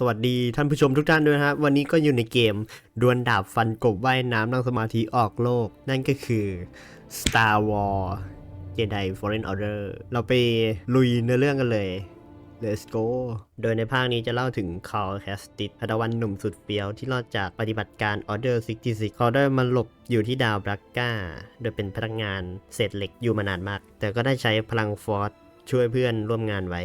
สวัสดีท่านผู้ชมทุกท่านด้วยนะครับ วันนี้ก็อยู่ในเกมดวลดาบฟันกบว่ายน้ำนั่งสมาธิออกโลก นั่นก็คือ Star Wars Jedi Fallen Order เราไปลุยเนื้อเรื่องกันเลย Let's go โดยในภาคนี้จะเล่าถึงคาร์ลแคสติดพัตวันหนุ่มสุดเฟี้ยวที่รอดจากปฏิบัติการ Order 66เขาได้มาหลบอยู่ที่ดาวบรักกาโดยเป็นพนักงานเศษเหล็กอยู่มานานมาก แต่ก็ได้ใช้พลังฟอร์สช่วยเพื่อนร่วมงานไว้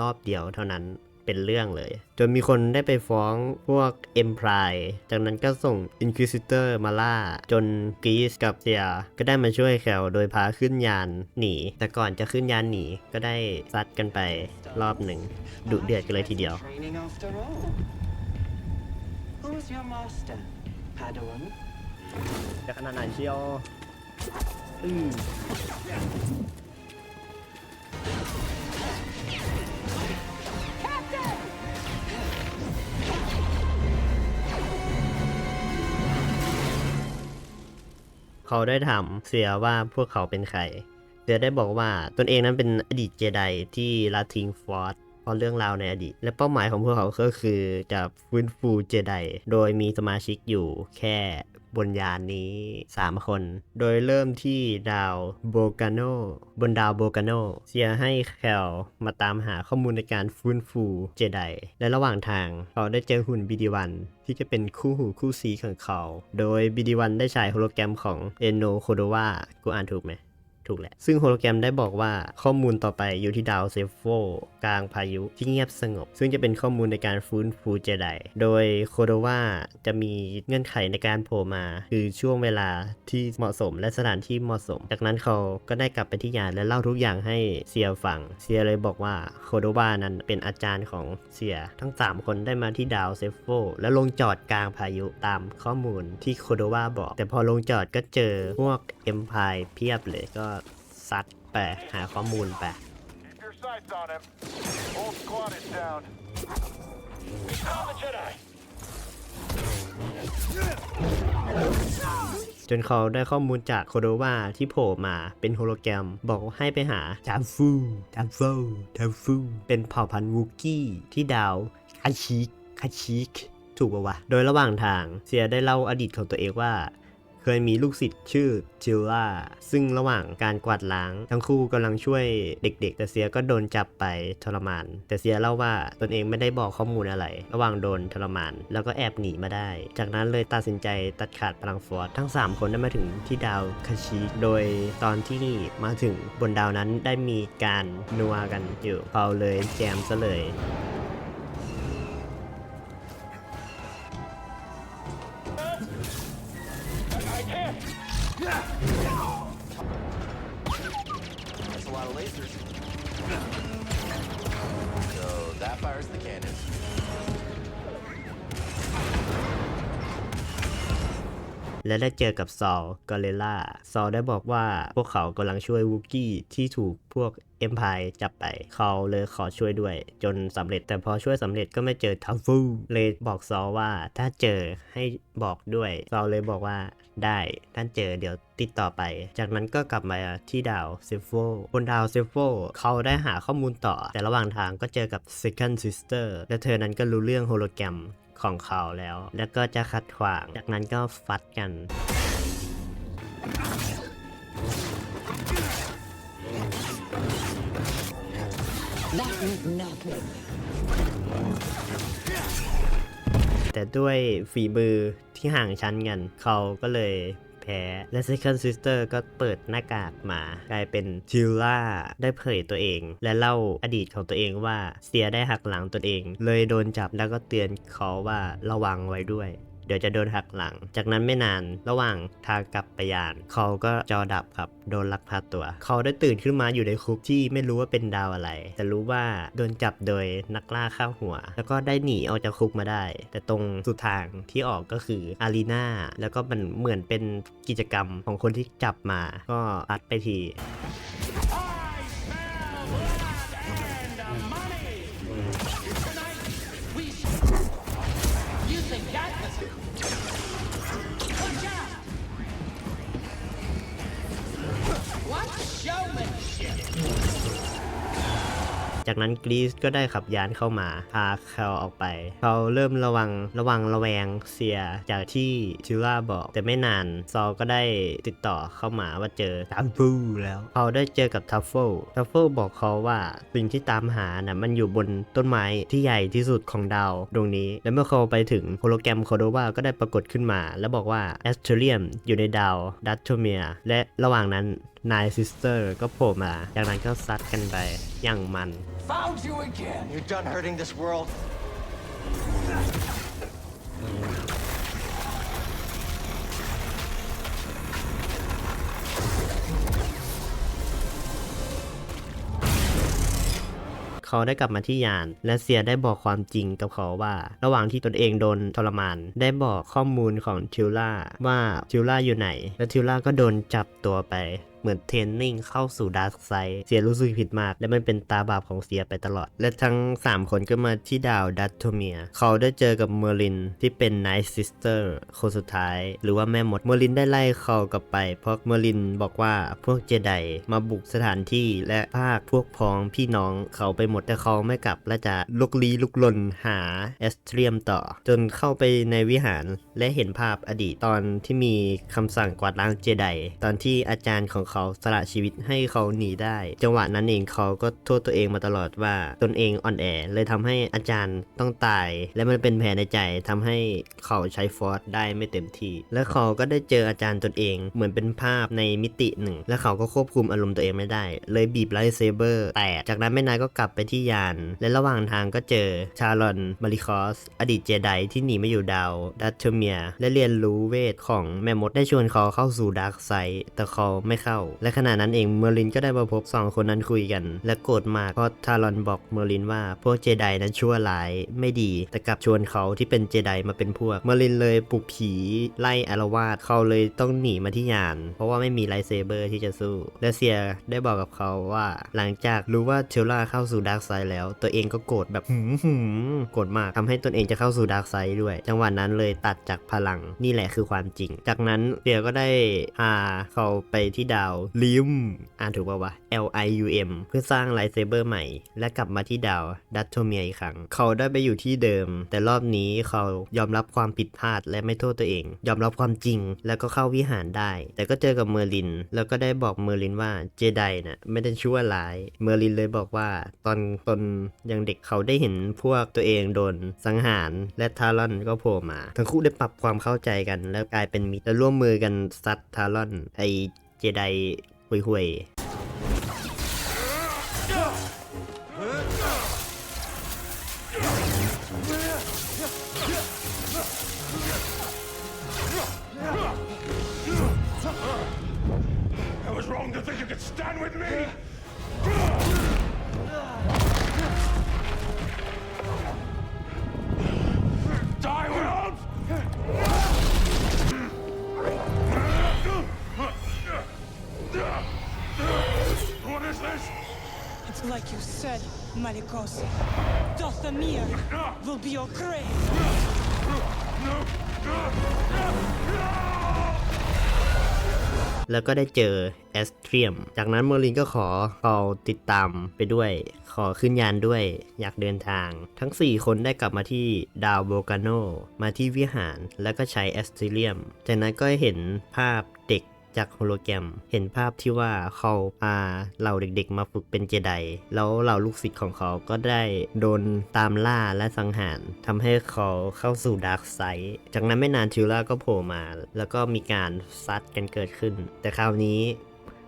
รอบเดียวเท่านั้น เป็นเรื่องเลย จนมีคนได้ไปฟ้องพวก e m p r i จากนั้นก็ส่ง Inquisitor มาล่า จนกรีสกับเซียก็ได้มาช่วยแคลโดยพาขึ้นยานหนี แต่ก่อนจะขึ้นยานหนีก็ได้ซัดกันไปรอบหนึ่งดุเดือดกันเลยทีเดียว Training after all. Who's your master? Padawan? จะขนาดไหนเชียวอืม เขาได้ถามเสือว่าพวกเขาเป็นใคร เสือได้บอกว่าตนเองนั้นเป็นอดีตเจไดที่ละทิ้งฟอร์ด เพราะเรื่องราวในอดีต และเป้าหมายของพวกเขาก็คือจะฟื้นฟูเจได โดยมีสมาชิกอยู่แค่บนยานนี้ 3 คน โดยเริ่มที่ดาวโบกาโนบนดาวโบกาโนเสียให้แคลมาตามหาข้อมูลในการฟื้นฟูเจได และระหว่างทางเขาได้เจอหุ่นบีดีวันที่จะเป็นคู่หูคู่ซีของเขา โดยบีดีวันได้ฉายโฮโลแกรมของเอโนโคโดวากูอ่านถูกไหม ถูกแหละ ซึ่งโฮโลแกรมได้บอกว่าข้อมูลต่อไปอยู่ที่ดาวเซฟโฟกลางพายุที่เงียบสงบ ซึ่งจะเป็นข้อมูลในการฟื้นฟูเจไดโดยโคโดวาจะมีเงื่อนไขในการโผล่มา คือช่วงเวลาที่เหมาะสมและสถานที่เหมาะสม จากนั้นเขาก็ได้กลับไปที่ยานและเล่าทุกอย่างให้เซียฟัง เซียเลยบอกว่าโคโดวานั้นเป็นอาจารย์ของเซีย ทั้ง 3 คนได้มาที่ดาวเซฟโฟและลงจอดกลางพายุตามข้อมูลที่โคโดวาบอก แต่พอลงจอดก็เจอพวกเอ็มพายเพียบเลยก็ ซัดไปหาข้อมูลไป Keep your sights on him. Whole squad is down. Call the Jedi. จนเขาได้ข้อมูลจากโคโดวาที่โผล่มาเป็นโฮโลแกรม บอกให้ไปหาจามฟูจามฟูจามฟู เป็นเผ่าพันธุ์วูกี้ที่ดาวคาชิกคาชิกถูกปะวะ โดยระหว่างทางเซียได้เล่าอดีตของตัวเองว่า เคยมีลูกศิษย์ชื่อจิลล่าซึ่งระหว่างการกวาดล้าง ทั้งคู่กำลังช่วยเด็ก ๆ แต่เซียก็โดนจับไปทรมาน แต่เซียเล่าว่าตนเองไม่ได้บอกข้อมูลอะไร ระหว่างโดนทรมาน แล้วก็แอบหนีมาได้ จากนั้นเลยตัดสินใจตัดขาดพลังฟอร์สทั้ง 3 คนได้มาถึงที่ดาวคาชิ โดยตอนที่มาถึงบนดาวนั้นได้มีการนัวกันอยู่เขาเลยแจมซะเลย lot of lasers. So that fires the cannon. และได้เจอกับซอลกอเรล่าซอลได้บอกว่าพวกเขากำลังช่วยวูกี้ที่ถูกพวกเอ็มพายจับไป เขาเลยขอช่วยด้วย จนสำเร็จแต่พอช่วยสำเร็จก็ไม่เจอทัฟฟูเลยบอกซอลว่าถ้าเจอให้บอกด้วย ซอลเลยบอกว่าได้ถ้าเจอเดี๋ยวติดต่อไป จากนั้นก็กลับมาที่ดาวเซฟโฟบนดาวเซฟโฟเขาได้หาข้อมูลต่อ แต่ระหว่างทางก็เจอกับ Second Sister และเธอนั้นก็รู้เรื่องโฮโลแกรม ของเขาแล้ว แล้วก็จะขัดขวาง จากนั้นก็ฟัดกัน แต่ด้วยฝีมือที่ห่างชั้นกัน เขาก็เลย แพ้ และ Second Sister ก็เปิดหน้ากากมากลายเป็นทิลล่าได้เผยตัวเอง และเล่าอดีตของตัวเองว่าเสียได้หักหลังตัวเอง เลยโดนจับแล้วก็เตือนเขาว่าระวังไว้ด้วย เดี๋ยวจะโดนหักหลัง จากนั้นไม่นานระหว่างทางกลับไปยาน เขาก็จอดับครับ โดนลักพาตัว เขาได้ตื่นขึ้นมาอยู่ในคุกที่ไม่รู้ว่าเป็นดาวอะไร แต่รู้ว่าโดนจับโดยนักล่าข้าวหัว แล้วก็ได้หนีออกจากคุกมาได้ แต่ตรงสุดทางที่ออกก็คืออารีนาแล้วก็มันเหมือนเป็นกิจกรรมของคนที่จับมา ก็ตัดไปที จากนั้นกรีซก็ได้ขับยานเข้ามาพาเขาออกไปเขาเริ่มระวังระวังระแวงเสียจากที่ทิล่าบอก แต่ไม่นานซอก็ได้ติดต่อเข้ามาว่าเจอทัฟฟูแล้วเขาได้เจอกับทัฟเฟิลทัฟเฟิลบอกเขาว่าสิ่งที่ตามหาน่ะมันอยู่บนต้นไม้ที่ใหญ่ที่สุดของดาวดวงนี้ และเมื่อเขาไปถึงโฮโลแกรมโคโดวาก็ได้ปรากฏขึ้นมา แล้วบอกว่าแอสเทเรียมอยู่ในดาวดัตโทเมียและระหว่างนั้น นายซิสเตอร์ก็โผล่มา จากนั้นก็ซัดกันไป อย่างมัน Found you again! You're done hurting this world. เขาได้กลับมาที่ยาน และเซียได้บอกความจริงกับเขาว่า ระหว่างที่ตนเองโดนทรมาน ได้บอกข้อมูลของทิวล่าว่าทิวล่าอยู่ไหน และทิวล่าก็โดนจับตัวไป เหมือนเทรนนิ่งเข้าสู่ดาร์กไซด์เสียรู้สึกผิดมาก และมันเป็นตาบาปของเสียไปตลอด และทั้ง 3 คนก็มาที่ดาวดัตโทเมีย เขาได้เจอกับเมอร์ลินที่เป็นไนท์ซิสเตอร์คนสุดท้าย หรือว่าแม่มดเมอร์ลินได้ไล่เขากลับไป เพราะเมอร์ลินบอกว่าพวกเจไดมาบุกสถานที่และภาคพวกพ้องพี่น้องเขาไปหมดแต่เขาไม่กลับและจะลุกลี้ลุกลนหาแอสเทรียมต่อ จนเข้าไปในวิหารและเห็นภาพอดีตตอนที่มีคำสั่งกวาดล้างเจไดตอนที่อาจารย์ของเขาสละชีวิตให้เขาหนีได้ จังหวะนั้นเองเขาก็โทษตัวเองมาตลอดว่าตนเองอ่อนแอ เลยทำให้อาจารย์ต้องตาย และมันเป็นแผลในใจทำให้เขาใช้ฟอร์สได้ไม่เต็มที่ และเขาก็ได้เจออาจารย์ตนเองเหมือนเป็นภาพในมิติหนึ่ง และเขาก็ควบคุมอารมณ์ตัวเองไม่ได้ เลยบีบไลท์เซเบอร์แตกจากนั้นไม่นานก็กลับไปที่ยาน และระหว่างทางก็เจอชาลอนมาริคอสอดีตเจไดที่หนีมาอยู่ดาวดัตเทเมีย และเรียนรู้เวทของแม่มดได้ชวนเขาเข้าสู่ดาร์กไซด์แต่เขาไม่เข้าและขณะนั้นเองเมอร์ลินก็ได้มาพบสองคนนั้นคุยกัน และโกรธมากเพราะทารอนบอกเมอร์ลินว่าพวกเจไดนั้นชั่วร้ายไม่ดี แต่กลับชวนเขาที่เป็นเจไดมาเป็นพวก เมอร์ลินเลยปลุกผีไล่อารวาสเขาเลยต้องหนีมาที่ยาน เพราะว่าไม่มีไลเซเบอร์ที่จะสู้และเซียได้บอกกับเขาว่า หลังจากรู้ว่าเทลล่าเข้าสู่ดาร์กไซด์แล้ว ตัวเองก็โกรธแบบหืมหืมโกรธมากทำให้ตนเองจะเข้าสู่ดาร์กไซด์ด้วย จังหวะนั้นเลยตัดจากพลังนี่แหละคือความจริง จากนั้นเซียก็ได้พาเขาไปที่ดาวลิมอ่านถูกป่าวะ L I U M เพื่อสร้างไลท์เซเบอร์ใหม่ และกลับมาที่ดาวดัตโทเมียอีกครั้ง เขาได้ไปอยู่ที่เดิม แต่รอบนี้เขายอมรับความผิดพลาดและไม่โทษตัวเอง ยอมรับความจริงแล้วก็เข้าวิหารได้ แต่ก็เจอกับเมอร์ลิน แล้วก็ได้บอกเมอร์ลินว่าเจไดน่ะไม่ได้ชั่วร้าย เมอร์ลินเลยบอกว่า ตอนตนยังเด็กเขาได้เห็นพวกตัวเองโดนสังหารและทารอนก็โผล่มา ทั้งคู่ได้ปรับความเข้าใจกัน แล้วกลายเป็นมิตรและร่วมมือกันซัดทารอนไอ เจไดห่วย said, Malikos. Dothamir will be your grave. แล้วก็ได้เจอแอสเทรียม จากนั้นเมอร์ลินก็ขอเขาติดตามไปด้วย ขอขึ้นยานด้วย อยากเดินทาง ทั้ง 4 คนได้กลับมาที่ดาวโบกาโน มาที่วิหาร แล้วก็ใช้แอสเทรียม จากนั้นก็เห็นภาพเด็ก จากโฮโลแกรม เห็นภาพที่ว่าเขาพาเหล่าเด็กๆ มาฝึกเป็นเจได แล้วเหล่าลูกศิษย์ของเขาก็ได้โดนตามล่าและสังหารทำให้เขาเข้าสู่ดาร์กไซด์จากนั้นไม่นานทิวล่าก็โผล่มา แล้วก็มีการซัดกันเกิดขึ้น แต่คราวนี้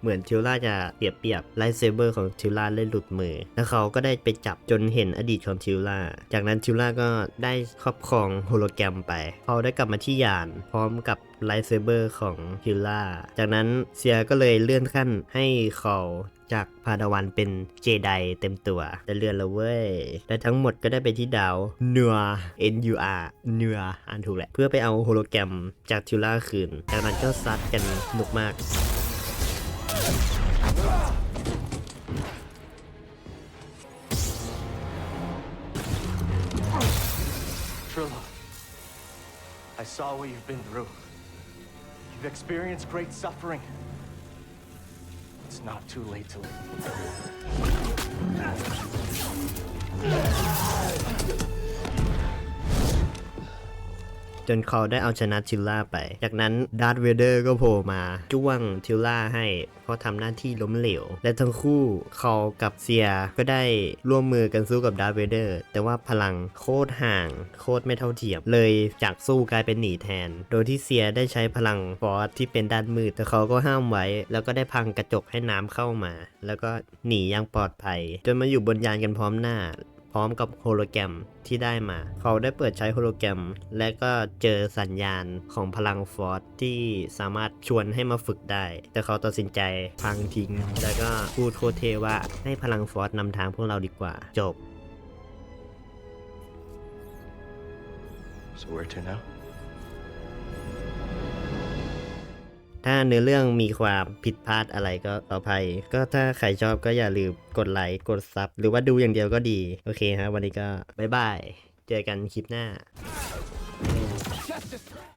เหมือนทิวล่าจะเปรียบเปียบไลท์เซเบอร์ของทิวล่าเลยหลุดมือ แล้วเขาก็ได้ไปจับจนเห็นอดีตของทิวล่า จากนั้นทิวล่าก็ได้ครอบครองโฮโลแกรมไป เขาได้กลับมาที่ยาน พร้อมกับไลท์เซเบอร์ของทิวล่า จากนั้นเซียก็เลยเลื่อนขั้นให้เขาจากพาดาวันเป็นเจไดเต็มตัวได้เลื่อนแล้วเว้ย และทั้งหมดก็ได้ไปที่ดาวเนือ N U R เนืออ่านถูกแหละ เพื่อไปเอาโฮโลแกรมจากทิวล่าคืน จากนั้นก็ซัดกันสนุกมาก Trillo, I saw what you've been through. You've experienced great suffering. It's not too late to leave. จนเขาได้เอาชนะทิลล่าไป จากนั้นดาร์ธเวเดอร์ก็โผล่มาจ้วงทิลล่าให้เพราะทำหน้าที่ล้มเหลว และทั้งคู่เขากับเซียก็ได้ร่วมมือกันสู้กับดาร์ธเวเดอร์ แต่ว่าพลังโคตรห่าง โคตรไม่เท่าเทียมเลยจากสู้กลายเป็นหนีแทน โดยที่เซียได้ใช้พลังฟอสที่เป็นด้านมืดแต่เขาก็ห้ามไว้ แล้วก็ได้พังกระจกให้น้ำเข้ามา แล้วก็หนีอย่างปลอดภัย จนมาอยู่บนยานกันพร้อมหน้า ร้อมกับโฮโลแกรมที่ได้มา เขาได้เปิดใช้โฮโลแกรม และก็เจอสัญญาณของพลังฟอร์สที่สามารถชวนให้มาฝึกได้ แต่เขาตัดสินใจพังทิ้ง แล้วก็พูดโคตรเทว่าให้พลังฟอร์สนำทางพวกเราดีกว่าจบ So where to now? ถ้าเนื้อเรื่องมีความผิดพลาดอะไรก็ขออภัย ก็ถ้าใครชอบก็อย่าลืมกดไลค์กดซับหรือว่าดูอย่างเดียวก็ดี โอเคฮะวันนี้ก็บ๊ายบาย เจอกันคลิปหน้า